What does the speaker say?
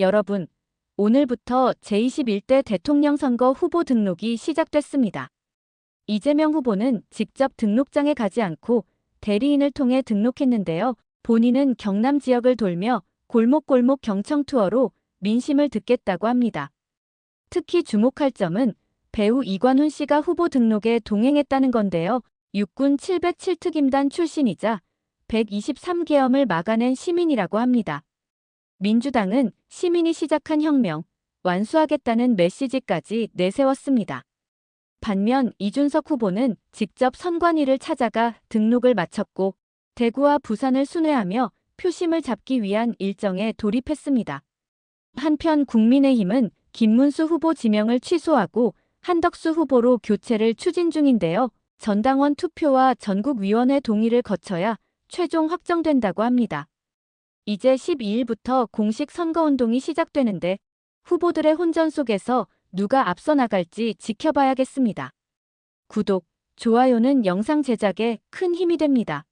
여러분, 오늘부터 제21대 대통령 선거 후보 등록이 시작됐습니다. 이재명 후보는 직접 등록장에 가지 않고 대리인을 통해 등록했는데요. 본인은 경남 지역을 돌며 골목골목 경청 투어로 민심을 듣겠다고 합니다. 특히 주목할 점은 배우 이관훈 씨가 후보 등록에 동행했다는 건데요. 육군 707특임단 출신이자 123계엄을 막아낸 시민이라고 합니다. 민주당은 시민이 시작한 혁명, 완수하겠다는 메시지까지 내세웠습니다. 반면 이준석 후보는 직접 선관위를 찾아가 등록을 마쳤고 대구와 부산을 순회하며 표심을 잡기 위한 일정에 돌입했습니다. 한편 국민의힘은 김문수 후보 지명을 취소하고 한덕수 후보로 교체를 추진 중인데요. 전당원 투표와 전국위원회 동의를 거쳐야 최종 확정된다고 합니다. 이제 12일부터 공식 선거운동이 시작되는데 후보들의 혼전 속에서 누가 앞서 나갈지 지켜봐야겠습니다. 구독, 좋아요는 영상 제작에 큰 힘이 됩니다.